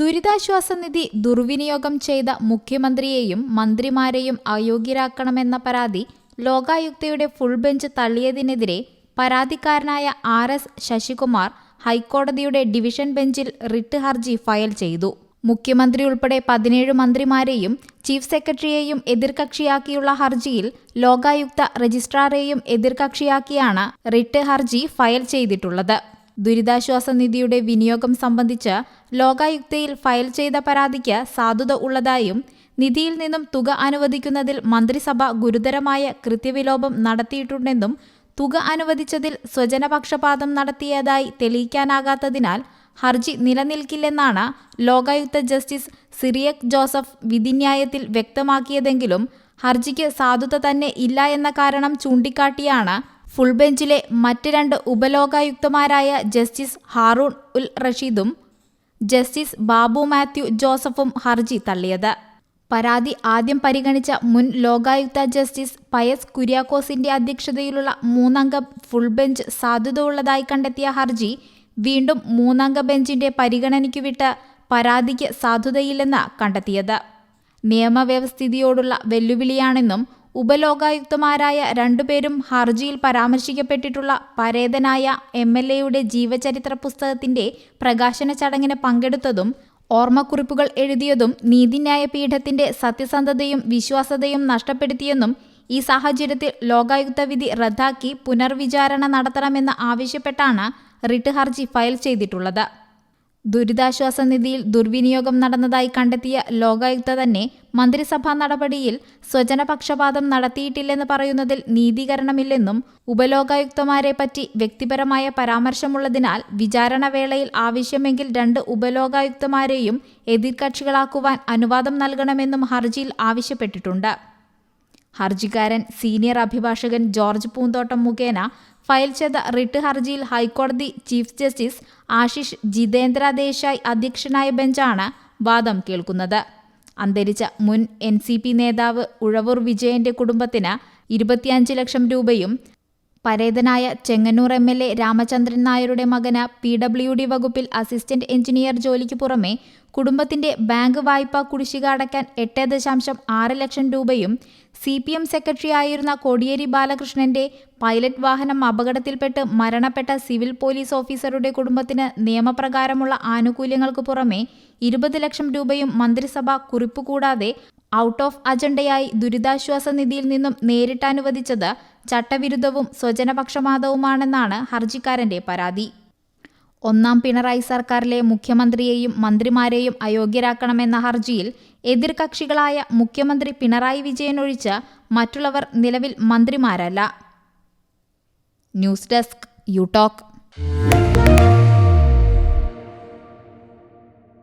ദുരിതാശ്വാസ നിധി ദുർവിനിയോഗം ചെയ്ത മുഖ്യമന്ത്രിയെയും മന്ത്രിമാരെയും അയോഗ്യരാക്കണമെന്ന പരാതി ലോകായുക്തയുടെ ഫുൾ ബെഞ്ച് തള്ളിയതിനെതിരെ പരാതിക്കാരനായ ആർ എസ് ശശികുമാർ ഹൈക്കോടതിയുടെ ഡിവിഷൻ ബെഞ്ചിൽ റിട്ട് ഹർജി ഫയൽ ചെയ്തു. മുഖ്യമന്ത്രി ഉൾപ്പെടെ പതിനേഴ് മന്ത്രിമാരെയും ചീഫ് സെക്രട്ടറിയെയും എതിർകക്ഷിയാക്കിയുള്ള ഹർജിയിൽ ലോകായുക്ത രജിസ്ട്രാറെയും എതിർകക്ഷിയാക്കിയാണ് റിട്ട് ഹർജി ഫയൽ ചെയ്തിട്ടുള്ളത്. ദുരിതാശ്വാസ നിധിയുടെ വിനിയോഗം സംബന്ധിച്ച് ലോകായുക്തയിൽ ഫയൽ ചെയ്ത പരാതിക്ക് സാധുത ഉള്ളതായും നിധിയിൽ നിന്നും തുക അനുവദിക്കുന്നതിൽ മന്ത്രിസഭ ഗുരുതരമായ കൃത്യവിലോപം നടത്തിയിട്ടുണ്ടെന്നും തുക അനുവദിച്ചതിൽ സ്വജനപക്ഷപാതം നടത്തിയതായി തെളിയിക്കാനാകാത്തതിനാൽ ഹർജി നിലനിൽക്കില്ലെന്നാണ് ലോകായുക്ത ജസ്റ്റിസ് സിറിയക് ജോസഫ് വിധിന്യായത്തിൽ വ്യക്തമാക്കിയതെങ്കിലും ഹർജിക്ക് സാധുത തന്നെ ഇല്ല എന്ന കാരണം ചൂണ്ടിക്കാട്ടിയാണ് ഫുൾ ബെഞ്ചിലെ മറ്റ് രണ്ട് ഉപലോകായുക്തമാരായ ജസ്റ്റിസ് ഹാറൂൺ ഉൽ റഷീദും ജസ്റ്റിസ് ബാബു മാത്യു ജോസഫും ഹർജി തള്ളിയത്. പരാതി ആദ്യം പരിഗണിച്ച മുൻ ലോകായുക്ത ജസ്റ്റിസ് പയസ് കുര്യാക്കോസിന്റെ അധ്യക്ഷതയിലുള്ള മൂന്നംഗ ഫുൾ ബെഞ്ച് സാധുത ഉള്ളതായി കണ്ടെത്തിയ ഹർജി വീണ്ടും മൂന്നംഗ ബെഞ്ചിന്റെ പരിഗണനയ്ക്കു വിട്ട് പരാതിക്ക് സാധുതയില്ലെന്ന് കണ്ടെത്തിയത്. നിയമവ്യവസ്ഥിതിയോടുള്ള വെല്ലുവിളിയാണെന്നും ഉപലോകായുക്തമാരായ രണ്ടുപേരും ഹർജിയിൽ പരാമർശിക്കപ്പെട്ടിട്ടുള്ള പരേതനായ എം എൽ എയുടെ ജീവചരിത്ര പുസ്തകത്തിന്റെ പ്രകാശന ചടങ്ങിന് പങ്കെടുത്തതും ഓർമ്മക്കുറിപ്പുകൾ എഴുതിയതും നീതിന്യായ പീഠത്തിന്റെ സത്യസന്ധതയും വിശ്വാസതയും നഷ്ടപ്പെടുത്തിയെന്നും ഈ സാഹചര്യത്തിൽ ലോകായുക്ത വിധി റദ്ദാക്കി പുനർവിചാരണ നടത്തണമെന്ന് ആവശ്യപ്പെട്ടാണ് റിട്ട് ഹർജി ഫയൽ ചെയ്തിട്ടുള്ളത്. ദുരിതാശ്വാസ നിധിയിൽ ദുർവിനിയോഗം നടന്നതായി കണ്ടെത്തിയ ലോകായുക്ത തന്നെ മന്ത്രിസഭാ നടപടിയിൽ സ്വജനപക്ഷപാതം നടത്തിയിട്ടില്ലെന്ന് പറയുന്നതിൽ നീതീകരണമില്ലെന്നും ഉപലോകായുക്തമാരെ പറ്റി വ്യക്തിപരമായ പരാമർശമുള്ളതിനാൽ വിചാരണ വേളയിൽ ആവശ്യമെങ്കിൽ രണ്ട് ഉപലോകായുക്തമാരെയും എതിർകക്ഷികളാക്കുവാൻ അനുവാദം നൽകണമെന്നും ഹർജിയിൽ ആവശ്യപ്പെട്ടിട്ടുണ്ട്. ഹർജിക്കാരൻ സീനിയർ അഭിഭാഷകൻ ജോർജ് പൂന്തോട്ടം മുഖേന ഫയൽ ചെയ്ത റിട്ട് ഹർജിയിൽ ഹൈക്കോടതി ചീഫ് ജസ്റ്റിസ് ആശിഷ് ജിതേന്ദ്ര ദേശായി അധ്യക്ഷനായ ബെഞ്ചാണ് വാദം കേൾക്കുന്നത്. അന്തരിച്ച മുൻ എൻ സി പി നേതാവ് ഉഴവൂർ വിജയന്റെ കുടുംബത്തിന് ഇരുപത്തിയഞ്ച് ലക്ഷം രൂപയും പരേതനായ Chengannur M L A Ramachandran നായരുടെ മകന് പി ഡബ്ല്യു ഡി വകുപ്പിൽ അസിസ്റ്റന്റ് എഞ്ചിനീയർ ജോലിക്ക് പുറമെ കുടുംബത്തിന്റെ ബാങ്ക് വായ്പ കുടിശ്ശിക അടയ്ക്കാൻ എട്ട് ദശാംശം ആറ് ലക്ഷം രൂപയും സി പി എം സെക്രട്ടറിയായിരുന്ന കോടിയേരി ബാലകൃഷ്ണന്റെ പൈലറ്റ് വാഹനം അപകടത്തിൽപ്പെട്ട് മരണപ്പെട്ട സിവിൽ പോലീസ് ഓഫീസറുടെ കുടുംബത്തിന് നിയമപ്രകാരമുള്ള ആനുകൂല്യങ്ങൾക്ക് പുറമെ ഇരുപത് ലക്ഷം രൂപയും മന്ത്രിസഭ കുറിപ്പ് കൂടാതെ ഔട്ട് ഓഫ് അജണ്ടയായി ദുരിതാശ്വാസ നിധിയിൽ നിന്നും നേരിട്ട് അനുവദിച്ചത് ചട്ടവിരുദ്ധവും സ്വജനപക്ഷപാതവുമാണെന്നാണ് ഹർജിക്കാരന്റെ പരാതി. ഒന്നാം പിണറായി സർക്കാരിലെ മുഖ്യമന്ത്രിയെയും മന്ത്രിമാരെയും അയോഗ്യരാക്കണമെന്ന ഹർജിയിൽ എതിർകക്ഷികളായ മുഖ്യമന്ത്രി പിണറായി വിജയൻ ഒഴിച്ച് മറ്റുള്ളവർ നിലവിൽ മന്ത്രിമാരല്ല. News desk you talk